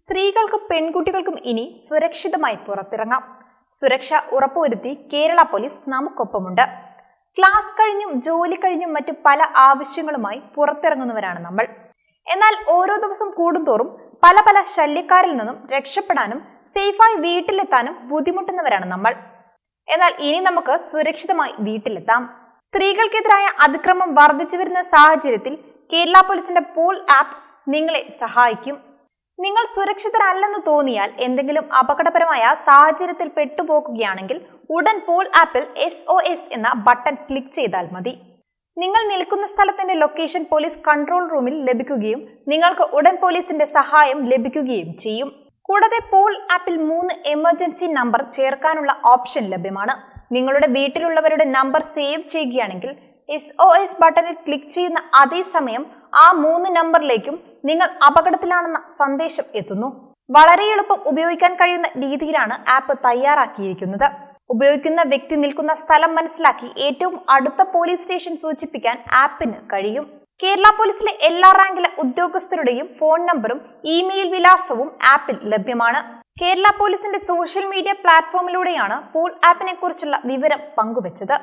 സ്ത്രീകൾക്കും പെൺകുട്ടികൾക്കും ഇനി സുരക്ഷിതമായി പുറത്തിറങ്ങാം. സുരക്ഷ ഉറപ്പുവരുത്തി കേരള പോലീസ് നമുക്കൊപ്പമുണ്ട്. ക്ലാസ് കഴിഞ്ഞും ജോലി കഴിഞ്ഞും മറ്റു പല ആവശ്യങ്ങളുമായി പുറത്തിറങ്ങുന്നവരാണ് നമ്മൾ. എന്നാൽ ഓരോ ദിവസം കൂടുന്തോറും പല പല ശല്യക്കാരിൽ നിന്നും രക്ഷപ്പെടാനും സേഫായി വീട്ടിലെത്താനും ബുദ്ധിമുട്ടുന്നവരാണ് നമ്മൾ. എന്നാൽ ഇനി നമുക്ക് സുരക്ഷിതമായി വീട്ടിലെത്താം. സ്ത്രീകൾക്കെതിരായ അതിക്രമം വർദ്ധിച്ചു വരുന്ന സാഹചര്യത്തിൽ കേരള പോലീസിന്റെ പോൾ ആപ്പ് നിങ്ങളെ സഹായിക്കും. നിങ്ങൾ സുരക്ഷിതരല്ലെന്ന് തോന്നിയാൽ എന്തെങ്കിലും അപകടപരമായ സാഹചര്യത്തിൽ പെട്ടുപോകുകയാണെങ്കിൽ ഉടൻ പോൾ ആപ്പിൽ എസ് ഒ എസ് എന്ന ബട്ടൺ ക്ലിക്ക് ചെയ്താൽ മതി. നിങ്ങൾ നിൽക്കുന്ന സ്ഥലത്തിന്റെ ലൊക്കേഷൻ പോലീസ് കൺട്രോൾ റൂമിൽ ലഭിക്കുകയും നിങ്ങൾക്ക് ഉടൻ പോലീസിന്റെ സഹായം ലഭിക്കുകയും ചെയ്യും. കൂടാതെ പോൾ ആപ്പിൽ മൂന്ന് എമർജൻസി നമ്പർ ചേർക്കാനുള്ള ഓപ്ഷൻ ലഭ്യമാണ്. നിങ്ങളുടെ വീട്ടിലുള്ളവരുടെ നമ്പർ സേവ് ചെയ്യുകയാണെങ്കിൽ എസ് ഒ എസ് ബട്ടണിൽ ക്ലിക്ക് ചെയ്യുന്ന അതേ സമയം ആ മൂന്ന് നമ്പറിലേക്കും നിങ്ങൾ അപകടത്തിലാണെന്ന സന്ദേശം എത്തുന്നു. വളരെ എളുപ്പം ഉപയോഗിക്കാൻ കഴിയുന്ന രീതിയിലാണ് ആപ്പ് തയ്യാറാക്കിയിരിക്കുന്നത്. ഉപയോഗിക്കുന്ന വ്യക്തി നിൽക്കുന്ന സ്ഥലം മനസ്സിലാക്കി ഏറ്റവും അടുത്ത പോലീസ് സ്റ്റേഷൻ സൂചിപ്പിക്കാൻ ആപ്പിന് കഴിയും. കേരള പോലീസിലെ എല്ലാ റാങ്കിലെ ഉദ്യോഗസ്ഥരുടെയും ഫോൺ നമ്പറും ഇമെയിൽ വിലാസവും ആപ്പിൽ ലഭ്യമാണ്. കേരള പോലീസിന്റെ സോഷ്യൽ മീഡിയ പ്ലാറ്റ്ഫോമിലൂടെയാണ് പൂൾ ആപ്പിനെ കുറിച്ചുള്ള വിവരം പങ്കുവച്ചത്.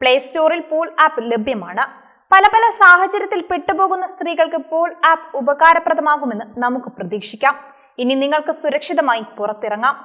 പ്ലേ സ്റ്റോറിൽ പൂൾ ആപ്പ് ലഭ്യമാണ്. പല പല സാഹചര്യത്തിൽ പെട്ടുപോകുന്ന സ്ത്രീകൾക്ക് പോൾ ആപ്പ് ഉപകാരപ്രദമാകുമെന്ന് നമുക്ക് പ്രതീക്ഷിക്കാം. ഇനി നിങ്ങൾക്ക് സുരക്ഷിതമായി പുറത്തിറങ്ങാം.